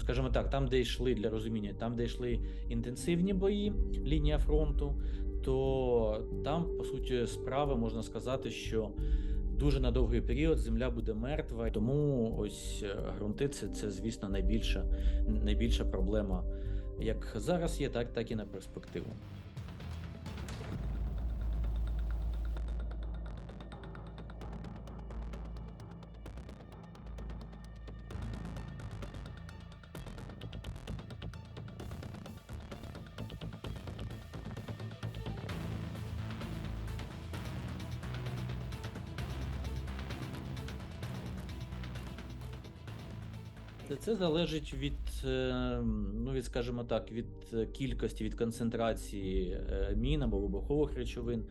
скажімо так, там, де йшли для розуміння, там, де йшли інтенсивні бої, лінія фронту, то там, по суті, справи можна сказати, що дуже на довгий період земля буде мертва. Тому ось грунти це, це звісно, найбільша, найбільша проблема, як зараз є, так, так і на перспективу. Це- залежить від, е, ну від, скажімо так, від е, кількості, від концентрації е, мін або вибухових речовин,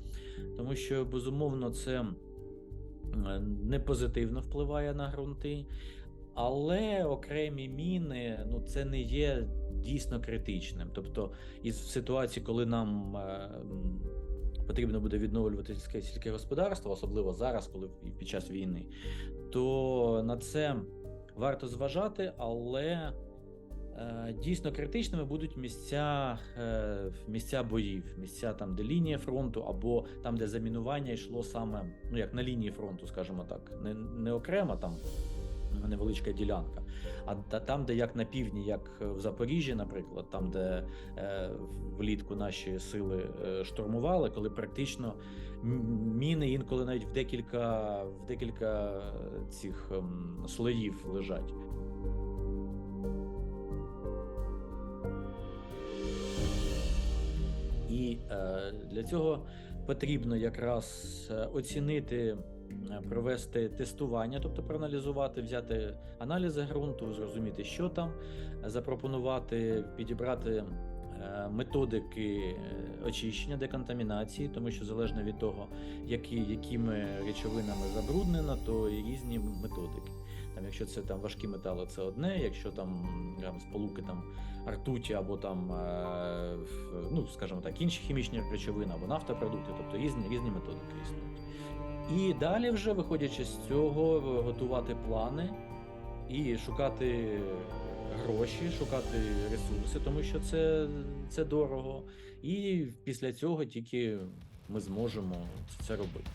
тому що безумовно це не позитивно впливає на ґрунти, але окремі міни ну це не є дійсно критичним. Тобто, із ситуації, коли нам потрібно буде відновлювати сільське сільське господарство, особливо зараз, коли під час війни, то на це варто зважати, але е, дійсно критичними будуть місця, е, місця боїв, місця там, де лінія фронту, або там, де замінування йшло саме, ну як на лінії фронту, скажімо так, не, не окремо там. Невеличка ділянка, а там, де як на півдні, як в Запоріжжі, наприклад, там, де е, влітку наші сили е, штурмували, коли практично міни інколи навіть в декілька, в декілька цих ем, слоїв лежать. І е, для цього потрібно якраз е, оцінити, е, провести тестування, тобто проаналізувати, взяти аналізи ґрунту, зрозуміти, що там, е, запропонувати, підібрати е, методики е, очищення, деконтамінації, тому що залежно від того, які, якими речовинами забруднено, то різні методики. Там, якщо це там важкі метали, це одне, якщо там, там сполуки там ртуті або там, е, ну скажімо так, інші хімічні речовини або нафтопродукти, тобто різні різні методики існують. І далі, вже виходячи з цього, готувати плани і шукати гроші, шукати ресурси, тому що це, це дорого. І після цього тільки ми зможемо це робити.